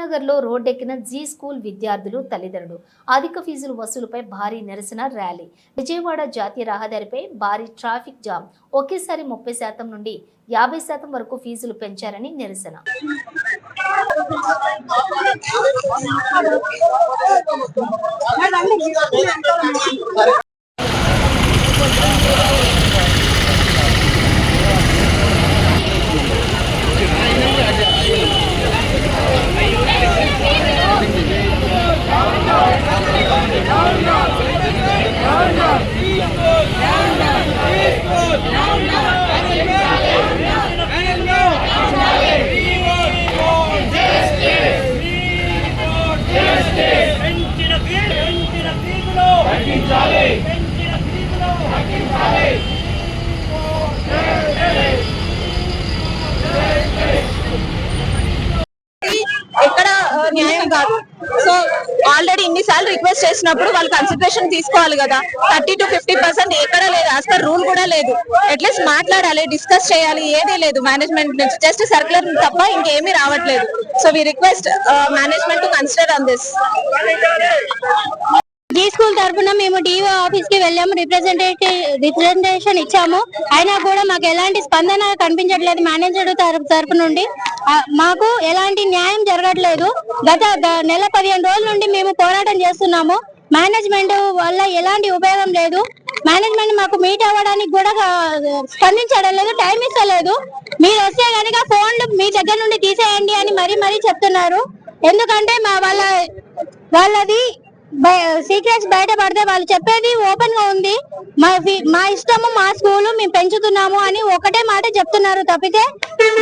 నగర్లో రోడ్డెక్కిన G school విద్యార్థులు తల్లిదండ్రులు. అధిక ఫీజులు వసూలుపై భారీ నిరసన ర్యాలీ. విజయవాడ జాతీయ రహదారిపై భారీ ట్రాఫిక్ జామ్. ఒకేసారి ముప్పై శాతం నుండి యాభై శాతం వరకు ఫీజులు పెంచారని నిరసన. ఎక్కడ న్యాయం కాదు. సో ఆల్రెడీ ఇన్నిసార్లు రిక్వెస్ట్ చేసినప్పుడు వాళ్ళు కన్సిడరేషన్ తీసుకోవాలి కదా. థర్టీ టు ఫిఫ్టీ పర్సెంట్ ఎక్కడ లేదు యాజ్ పర్ రూల్ కూడా లేదు. అట్లీస్ట్ మాట్లాడాలి డిస్కస్ చేయాలి ఏదీ లేదు మేనేజ్మెంట్ నుంచి. జస్ట్ సర్కులర్ తప్ప ఇంకేమీ రావట్లేదు. So we request management to consider on this G school తరఫున మేము డిఓ ఆఫీస్కి వెళ్ళాము రిప్రజెంటేటివ్ రిప్రజెంటేషన్ ఇచ్చాము. అయినా కూడా మాకు ఎలాంటి స్పందన కనిపించట్లేదు మేనేజర్ తరపు నుండి. మాకు ఎలాంటి న్యాయం జరగట్లేదు. గత నెల పదిహేను రోజుల నుండి మేము పోరాటం చేస్తున్నాము. మేనేజ్మెంట్ వల్ల ఎలాంటి ఉపయోగం లేదు. మేనేజ్మెంట్ మాకు మీట్ అవ్వడానికి కూడా స్పందించడం లేదు టైం ఇస్తలేదు. మీరు వస్తే కనుక ఫోన్లు మీ దగ్గర నుండి తీసేయండి అని మరీ మరీ చెప్తున్నారు. ఎందుకంటే మా వాళ్ళ వాళ్ళది సీక్రెట్స్ బయట పడితే వాళ్ళు చెప్పేది ఓపెన్గా ఉంది. మా మా ఇష్టము మా స్కూల్ మేము పెంచుతున్నాము అని ఒకటే మాట చెప్తున్నారు తప్పితే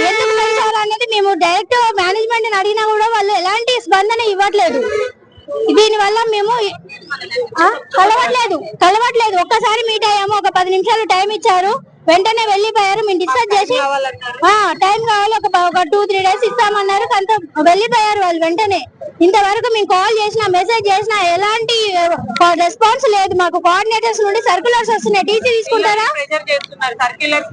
ఎందుకు పెంచారు అనేది మేము డైరెక్ట్ మేనేజ్మెంట్ అడిగినా కూడా వాళ్ళు ఎలాంటి స్పందన ఇవ్వట్లేదు. దీని వల్ల మేము కలవట్లేదు కలవట్లేదు. ఒక్కసారి మీట్ అయ్యాము ఒక పది నిమిషాలు టైం ఇచ్చారు. వెంటనే వెళ్ళిపోయారు. మేము డిస్కస్ చేసి ఆ టైం కావాలి. ఒక ఒక టూ త్రీ డేస్ ఇస్తామన్నారు. కొంత వెళ్ళిపోయారు వాళ్ళు వెంటనే. ఇంతవరకు మేము కాల్ చేసినా మెసేజ్ చేసినా ఎలాంటి రెస్పాన్స్ లేదు. మాకు కోఆర్డినేటర్స్ నుండి సర్కులర్స్ వస్తున్నాయి. టీసీ తీసుకుంటారా? సర్క్యులర్స్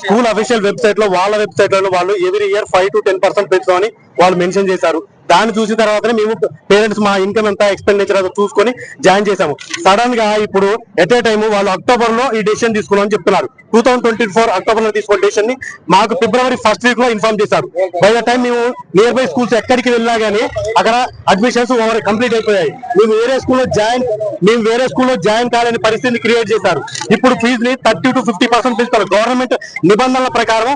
స్కూల్ అఫీషియల్ వెబ్సైట్లో వాళ్ళ వెబ్సైట్లో వాళ్ళు every year five to ten percent పెంచుతామని వాళ్ళు మెన్షన్ చేశారు. దాన్ని చూసిన తర్వాతనే మేము పేరెంట్స్ మా ఇన్కమ్ ఎంత ఎక్స్పెండిచర్ అది చూసుకొని జాయిన్ చేశాము. సడన్గా ఇప్పుడు ఎట్ ఏ టైం వాళ్ళు అక్టోబర్లో ఈ డెసిషన్ తీసుకున్నామని చెప్తున్నారు. టూ థౌసండ్ ట్వంటీ ఫోర్ అక్టోబర్లో తీసుకున్న డెసిషన్ని మాకు ఫిబ్రవరి ఫస్ట్ వీక్లో ఇన్ఫార్మ్ చేశారు. బై ద టైం మేము నియర్ బై స్కూల్స్ ఎక్కడికి వెళ్ళినా గానీ అక్కడ అడ్మిషన్స్ ఓవర్ కంప్లీట్ అయిపోయాయి. మేము వేరే స్కూల్లో జాయిన్ మేము వేరే స్కూల్లో జాయిన్ కాలేని పరిస్థితిని క్రియేట్ చేశారు. ఇప్పుడు ఫీజు ని థర్టీ టు ఫిఫ్టీ పర్సెంట్ పెంచుతారు. గవర్నమెంట్ నిబంధనల ప్రకారం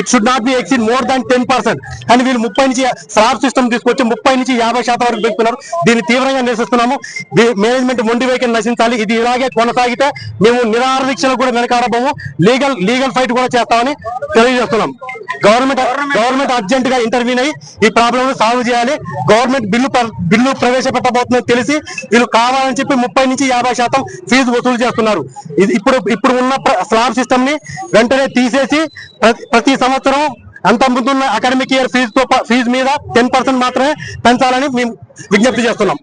it should not be exceed more than ten percent కానీ వీళ్ళు ముప్పై నుంచి స్లాబ్ సిస్టమ్ తీసుకొచ్చి ముప్పై నుంచి యాభై శాతం వరకు పెంచుతున్నారు. దీన్ని తీవ్రంగా నిరసిస్తున్నాము. మేనేజ్మెంట్ మొండి వైఖరి నశించాలి. ఇది ఇలాగే కొనసాగితే మేము నిరాహార దీక్షలు కూడా వెనకాడబోము. లీగల్ లీగల్ ఫైట్ కూడా చేస్తామని తెలియజేస్తున్నాం. గవర్నమెంట్ గవర్నమెంట్ అర్జెంట్గా ఇంటర్వ్యూన్ అయ్యి ఈ ప్రాబ్లమ్ సాల్వ్ చేయాలి. గవర్నమెంట్ బిల్లు బిల్లు ప్రవేశపెట్టబోతుందని తెలిసి వీళ్ళు కావాలని చెప్పి ముప్పై నుంచి యాభై శాతం ఫీజు వసూలు చేస్తున్నారు. ఇది ఇప్పుడు ఇప్పుడు ఉన్న స్లాబ్ సిస్టమ్ని వెంటనే తీసేసి ప్రతి సంవత్సరం అంత ముందున్న అకాడమిక్ ఇయర్ ఫీజుతో ఫీజు మీద టెన్ పర్సెంట్ మాత్రమే పెంచాలని మేము విజ్ఞప్తి చేస్తున్నాం.